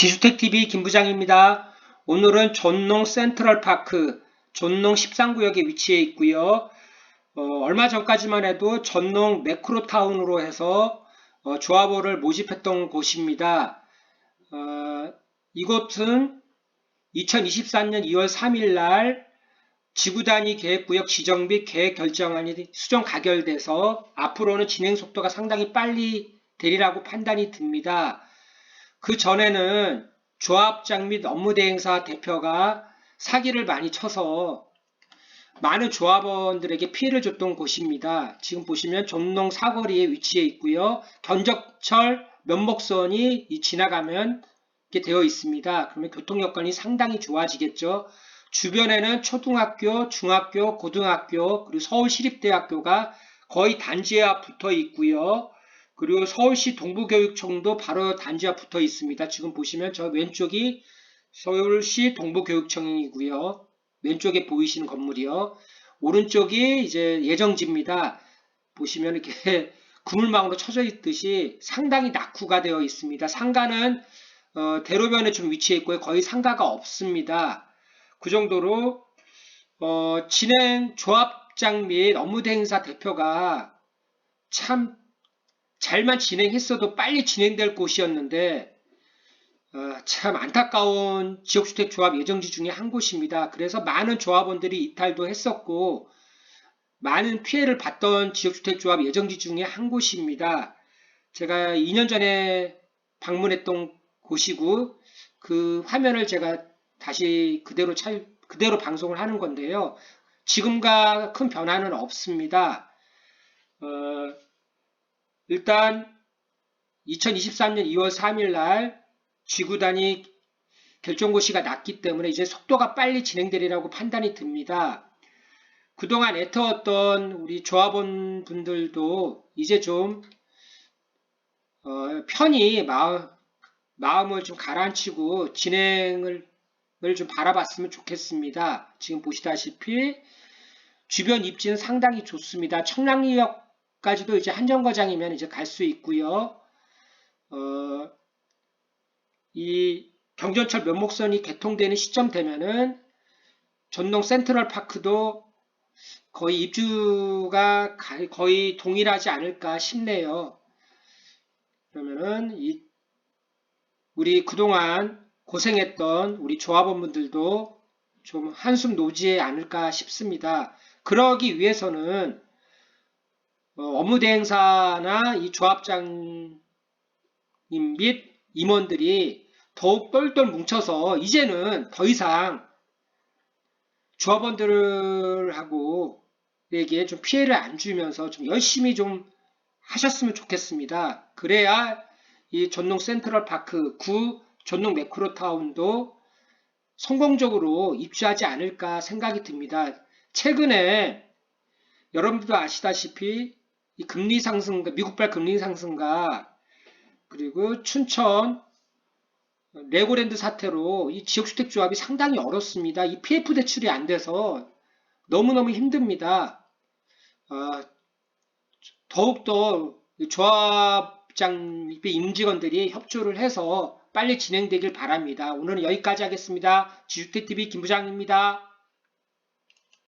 지주택TV 김부장입니다. 오늘은 존농 센트럴파크, 존농 13구역에 위치해 있고요. 어, 얼마 전까지만 해도 전농 매크로타운으로 해서 어, 조합원을 모집했던 곳입니다. 어, 이곳은 2023년 2월 3일 날 지구단위 계획구역 지정 및 계획 결정안이 수정 가결돼서 앞으로는 진행 속도가 상당히 빨리 되리라고 판단이 듭니다. 그 전에는 조합장 및 업무대행사 대표가 사기를 많이 쳐서 많은 조합원들에게 피해를 줬던 곳입니다. 지금 보시면 종농 사거리에 위치해 있고요. 견적철 면목선이 이 지나가면 이렇게 되어 있습니다. 그러면 교통 여건이 상당히 좋아지겠죠. 주변에는 초등학교, 중학교, 고등학교, 그리고 서울시립대학교가 거의 단지에 붙어 있고요. 그리고 서울시 동부교육청도 바로 단지와 붙어 있습니다. 지금 보시면 저 왼쪽이 서울시 동부교육청이고요. 왼쪽에 보이시는 건물이요. 오른쪽이 이제 예정지입니다. 보시면 이렇게 그물망으로 쳐져 있듯이 상당히 낙후가 되어 있습니다. 상가는 어, 대로변에 좀 위치해 있고요. 거의 상가가 없습니다. 그 정도로 어, 진행 조합장 및 업무대행사 대표가 참 잘만 진행했어도 빨리 진행될 곳이었는데 어, 참 안타까운 지역주택조합 예정지 중에 한 곳입니다. 그래서 많은 조합원들이 이탈도 했었고 많은 피해를 봤던 지역주택조합 예정지 중에 한 곳입니다. 제가 2년 전에 방문했던 곳이고 그 화면을 제가 다시 그대로 차, 그대로 방송을 하는 건데요. 지금과 큰 변화는 없습니다. 어, 일단 2023년 2월 3일 날 쥐구단이 결정고시가 났기 때문에 이제 속도가 빨리 진행되리라고 판단이 듭니다. 그동안 애터웠던 우리 조합원 분들도 이제 좀 어, 편히 마음, 마음을 좀 가라앉히고 진행을 좀 바라봤으면 좋겠습니다. 지금 보시다시피 주변 입지는 상당히 좋습니다. 청량리역 까지도 이제 한정거장이면 이제 갈 수 있고요. 어, 이 경전철 면목선이 개통되는 시점 되면은 전동 센트럴 파크도 거의 입주가 거의 동일하지 않을까 싶네요. 그러면은 이 우리 그동안 고생했던 우리 조합원분들도 좀 한숨 놓지 않을까 싶습니다. 그러기 위해서는 어, 업무 대행사나 이 조합장님 및 임원들이 더욱 똘똘 뭉쳐서 이제는 더 이상 조합원들하고 에게 좀 피해를 안 주면서 좀 열심히 좀 하셨으면 좋겠습니다. 그래야 이 전농 센트럴 파크 9 전농 매크로 타운도 성공적으로 입주하지 않을까 생각이 듭니다. 최근에 여러분들도 아시다시피 이 금리 상승과 미국발 금리 상승과 그리고 춘천 레고랜드 사태로 이 지역주택 조합이 상당히 어렵습니다. 이 PF 대출이 안 돼서 너무너무 힘듭니다. 어, 더욱더 조합장 임직원들이 협조를 해서 빨리 진행되길 바랍니다. 오늘은 여기까지 하겠습니다. 지주택TV 김부장입니다.